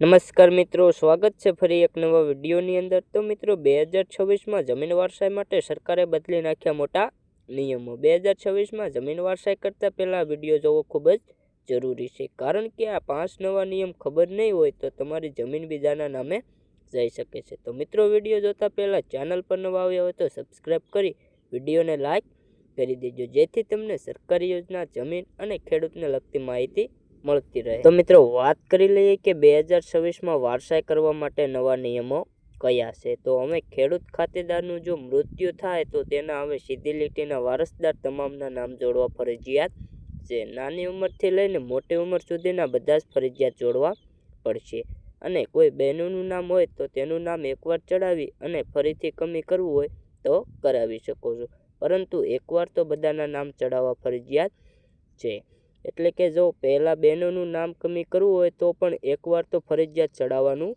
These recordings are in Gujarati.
નમસ્કાર મિત્રો, સ્વાગત છે ફરી એક નવા વિડીયોની અંદર. તો મિત્રો, બે હજાર છવ્વીસમાં જમીન વારસાઈ માટે સરકારે બદલી નાખ્યા મોટા નિયમો. બે હજાર છવ્વીસમાં જમીન વારસાઈ કરતાં પહેલાં વીડિયો જોવો ખૂબ જ જરૂરી છે. કારણ કે આ પાંચ નવા નિયમ ખબર નહીં હોય તો તમારી જમીન બીજાના નામે જઈ શકે છે. તો મિત્રો, વીડિયો જોતાં પહેલાં ચેનલ પર નવા આવ્યા હોય તો સબસ્ક્રાઈબ કરી વિડીયોને લાઇક કરી દેજો. જેથી તમને સરકારી યોજના, જમીન અને ખેડૂતને લગતી માહિતી મળતી રહે. તો મિત્રો, વાત કરી લઈએ કે બે હજાર છવ્વીસમાં વારસાઈ કરવા માટે નવા નિયમો કયા છે? તો અમે ખેડૂત ખાતેદારનું જો મૃત્યુ થાય, તો તેના હવે સીધી લીટીના વારસદાર તમામના નામ જોડવા ફરજિયાત છે. નાની ઉંમરથી લઈને મોટી ઉંમર સુધીના બધા જ ફરજિયાત જોડવા પડશે. અને કોઈ બહેનોનું નામ હોય, તો તેનું નામ એકવાર ચડાવી અને ફરીથી કમી કરવું હોય, તો કરાવી શકો છો. પરંતુ એકવાર તો બધાના નામ ચડાવવા ફરજિયાત છે. એટલે કે જો પહેલાં બહેનોનું નામ કમી કરવું હોય તો પણ એકવાર તો ફરજિયાત ચડાવવાનું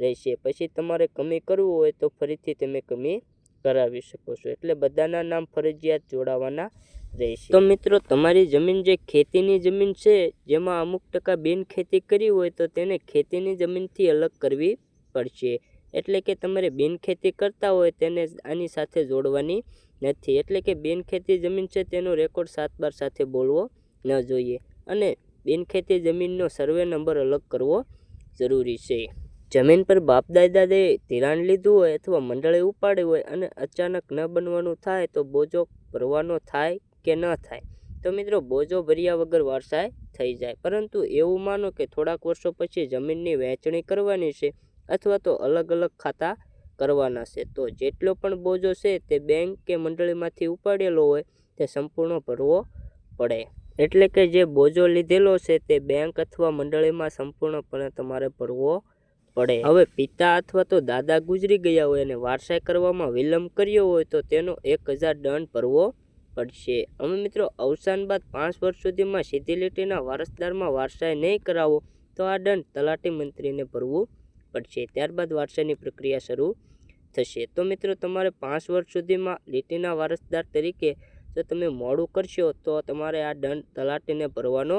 રહેશે. પછી તમારે કમી કરવું હોય તો ફરીથી તમે કમી કરાવી શકો છો. એટલે બધાના નામ ફરજિયાત જોડાવાના રહેશે. તો મિત્રો, તમારી જમીન જે ખેતીની જમીન છે, જેમાં અમુક ટકા બિન ખેતી કરી હોય તો તેને ખેતીની જમીનથી અલગ કરવી પડશે. એટલે કે તમારે બિન ખેતી કરતા હોય તેને આની સાથે જોડવાની નથી. એટલે કે બિન ખેતી જમીન છે, તેનો રેકોર્ડ સાત બાર સાથે બોલવો ન જોઈએ. અને બિનખેતી જમીનનો સર્વે નંબર અલગ કરવો જરૂરી છે. જમીન પર બાપ દાદાએ ધિરાણ લીધું હોય અથવા મંડળે ઉપાડ્યું હોય અને અચાનક ન બનવાનું થાય તો બોજો ભરવાનો થાય કે ન થાય. તો મિત્રો, બોજો ભર્યા વગર વારસાઈ થઈ જાય. પરંતુ એવું માનો કે થોડાક વર્ષો પછી જમીનની વહેંચણી કરવાની છે અથવા તો અલગ અલગ ખાતા કરવાના છે. તો જેટલો પણ બોજો છે તે બેંક કે મંડળીમાંથી ઉપાડેલો હોય તે સંપૂર્ણ ભરવો પડે. એટલે કે જે બોજો લીધેલો છે તે બેંક અથવા મંડળીમાં સંપૂર્ણપણે તમારે ભરવો પડે. હવે પિતા અથવા તો દાદા ગુજરી ગયા હોય અને વારસાઈ કરવામાં વિલંબ કર્યો હોય તો તેનો એક હજાર દંડ ભરવો પડશે. અમે મિત્રો અવસાન બાદ પાંચ વર્ષ સુધીમાં સીધી લીટીના વારસદારમાં વારસાઈ નહીં કરાવો તો આ દંડ તલાટી મંત્રીને ભરવું પડશે. ત્યારબાદ વારસાઈની પ્રક્રિયા શરૂ થશે. તો મિત્રો તમારે પાંચ વર્ષ સુધીમાં લીટીના વારસદાર તરીકે જો તમે મોડું કરશો તો તમારે આ દંડ તલાટીને ભરવાનો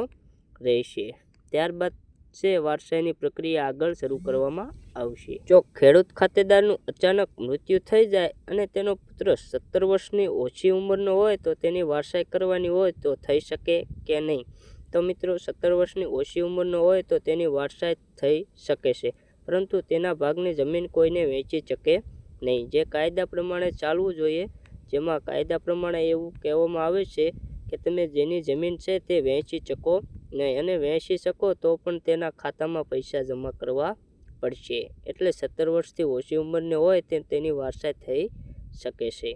રહેશે. ત્યારબાદ છે વારસાઈની પ્રક્રિયા આગળ શરૂ કરવામાં આવશે. જો ખેડૂત ખાતેદારનું અચાનક મૃત્યુ થઈ જાય અને તેનો પુત્ર સત્તર વર્ષની ઓછી ઉંમરનો હોય તો તેની વારસાઈ કરવાની હોય તો થઈ શકે કે નહીં? તો મિત્રો, સત્તર વર્ષની ઓછી ઉંમરનો હોય તો તેની વારસાઈ થઈ શકે છે, પરંતુ તેના ભાગની જમીન કોઈને વેચી શકે નહીં. જે કાયદા પ્રમાણે ચાલવું જોઈએ જેમાં કાયદા પ્રમાણે એવું કહેવામાં આવે છે કે તમે જેની જમીન છે તે વહેંચી શકો નહીં અને વહેંચી શકો તો પણ તેના ખાતામાં પૈસા જમા કરવા પડશે. એટલે સત્તર વર્ષથી ઓછી ઉંમરની હોય તેમ તેની વારસાઈ થઈ શકે છે.